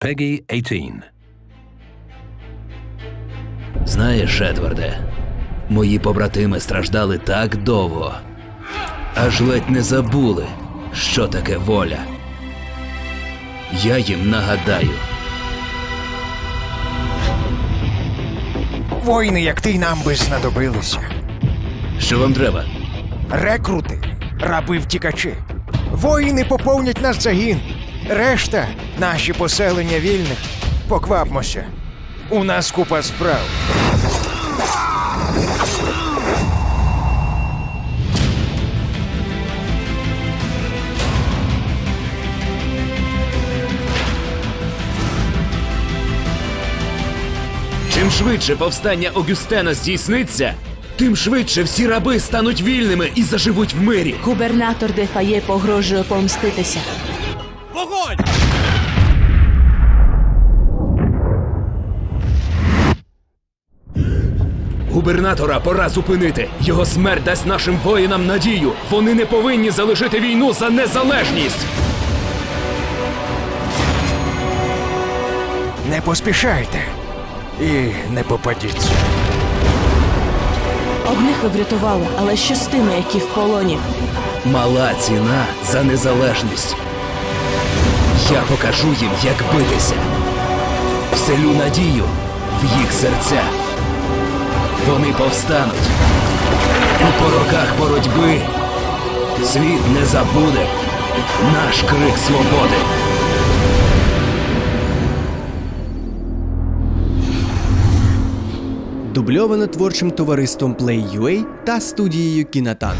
Peggy 18. Знаєш, Едварде, мої побратими страждали так довго, аж ледь не забули, що таке воля. Я їм нагадаю, Воїни, як ти, нам би знадобилися. що вам треба. Рекрути, раби втікачі. Воїни поповнять наш загін. Решта наші поселення вільних. Поквапмося. У нас купа справ. Чим швидше повстання Огюстена здійсниться, тим швидше всі раби стануть вільними і заживуть в мирі. Губернатор Дефає погрожує помститися. Губернатора пора зупинити. Його смерть дасть нашим воїнам надію. Вони не повинні залишити війну за незалежність. Не поспішайте. І не попадіться. Одних ви врятували, але що з тими, які в полоні? Мала ціна за незалежність. Я покажу їм, як битися. Вселю надію в їх серця. Вони повстануть. У пороках боротьби світ не забуде наш крик свободи. Дубльовано творчим товариством Play.ua та студією Кінатан.